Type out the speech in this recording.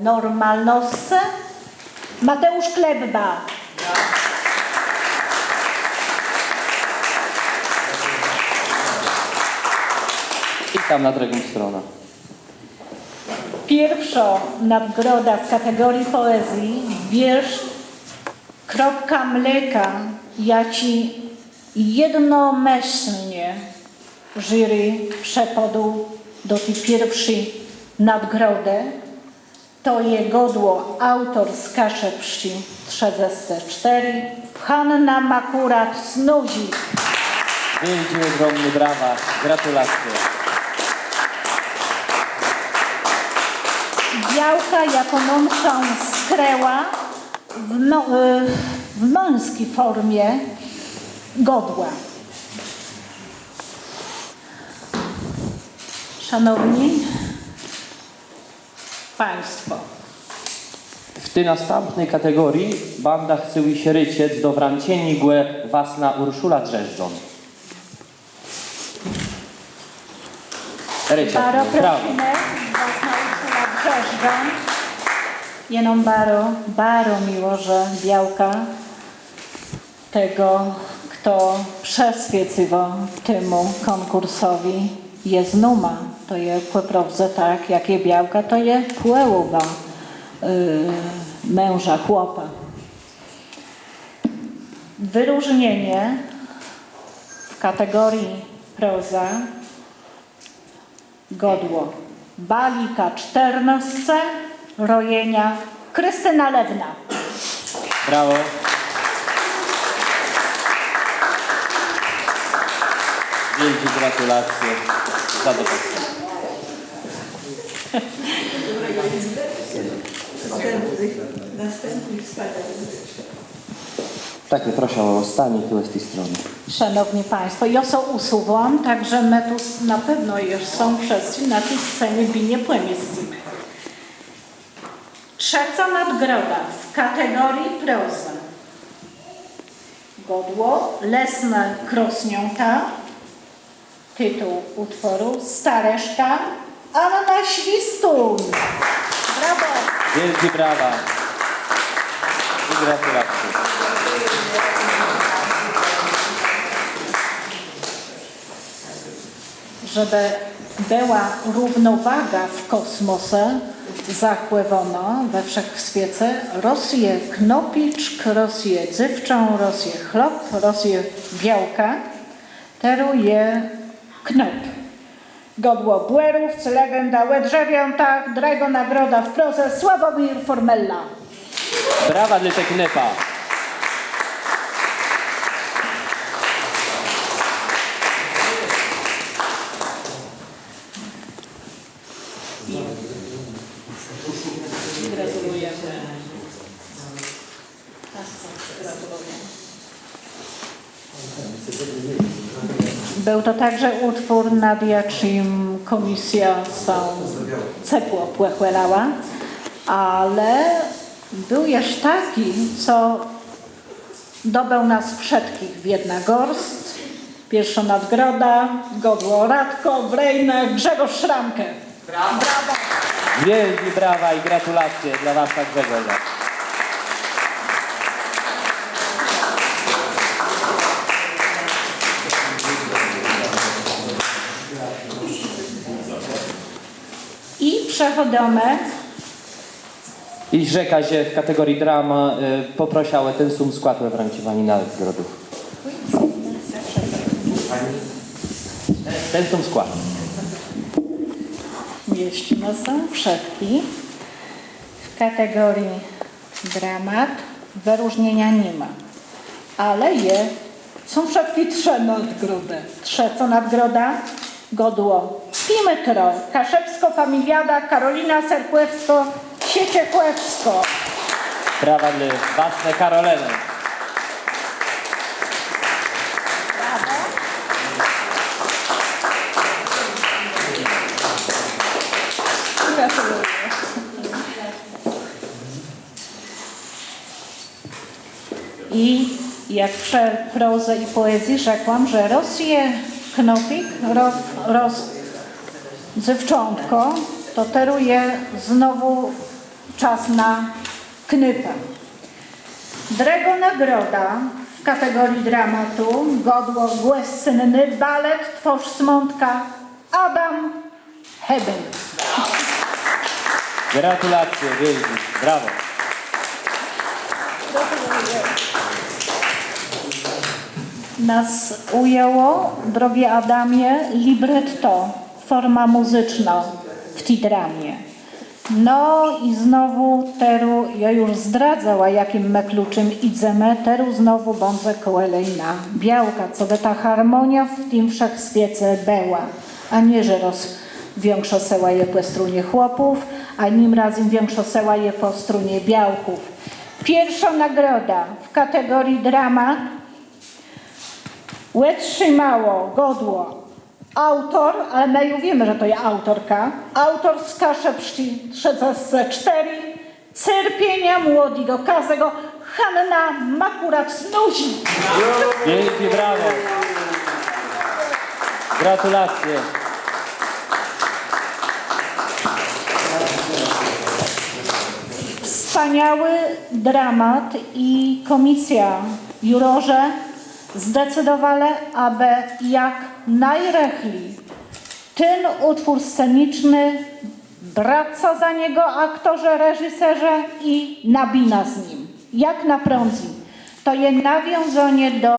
normalnostce Mateusz Klebba. I tam na drugą stronę. Pierwsza nagroda w kategorii poezji, wiersz Kropka mleka. Ja ci jednomyślnie jury przepadł do tej pierwszej nagrody. To je godło autor z Kaszepszci 34, Hanna Makurat z Nudzi. Wielkie, ogromne brawa. Gratulacje. Białka jako mążą skreła w, no, y, w męskiej formie godła. Szanowni Państwo, W tej następnej kategorii banda chce się ryciec do wrancieni głę wasna Urszula Drzeżdżon. Ryciec, Baro brawo. prosimy, własna Ursula Brzeżga. Jenom Baro, Baro miło, że Białka tego, kto przeswiecywał temu konkursowi jest numa. To je poprawdze tak, jakie Białka, to je płełowa yy, męża, chłopa. Wyróżnienie w kategorii proza godło Balika 14, rojenia Krystyna Lewna. Brawo. Wielkie gratulacje. Zadowolenie. Takie proszę o stanie tu z tej strony. Szanowni Państwo, ja są usuwam, także my tu na pewno już są wszyscy na tej scenie binie płemiestimy. Trzecia nagroda w kategorii proza. Godło Lesna Krosniąta, tytuł utworu Stareszka Anna Świstun. Brawo! Wielkie brawa. I gratulacje. żeby była równowaga w kosmosie zachływano we wszechświecie Rosję knopiczk, Rosję dzywczą, Rosję chlop, Rosję białka, teru je knop. Godło Błerów, legenda Łedrzewiąta, Drago Nagroda w proze Sławomir Formella. Brawa dla Teknepa. Gratulujemy. Był to także utwór, nad jakim komisja są ciepło płechłelała, ale był jeszcze taki, co dobył nas wszystkich w jedna gorst. Pierwsza nagroda, godło Radko, Brejnek, Grzegorz Szramkę. Brawo! Wielkie brawa i gratulacje dla was tak Grzegorza. I przechodzimy I rzeka się w kategorii drama y, poprosiała ten sum skład we wręczywaniu nagrodów. Ten sum skład. Mieścimy są wszystkie w kategorii dramat. Wyróżnienia nie ma, ale je są wszystkie trzy nagrody. Trzecia nagroda godło Pimetro, Kaszepsko Familiada, Karolina Serkłewsko, Sieciekłewsko. Brawa dla Wasne Karoleny. I jak prze prozę i poezji rzekłam, że Rosję Knopik, ro, roz dziewczątko, to teruje znowu czas na knypę. Drego nagroda w kategorii dramatu godło głęscenny balet Tworz Smątka Adam Hebben. Gratulacje wielkie. Brawo. Nas ujęło, drogie Adamie, libretto, forma muzyczna w Tidramie. No i znowu teru, ja już zdradzała, jakim me idziemy, teru znowu bądze kolejna. Białka, co by ta harmonia w tym wszechświecie była, a nie, że roz większoseła je po strunie chłopów, a nim razem większoseła je po strunie białków. Pierwsza nagroda w kategorii dramat Utrzymało godło autor, ale my już wiemy, że to jest autorka. Autor z kasze z cztery cierpienia młodego kazego Hanna Makurat Snuzi. Wielkie brawo. Gratulacje. Wspaniały dramat i komisja jurorze zdecydowali, aby jak najrechli ten utwór sceniczny brać za niego aktorze, reżyserze i nabina z nim. Jak na prądzi. To jest nawiązanie do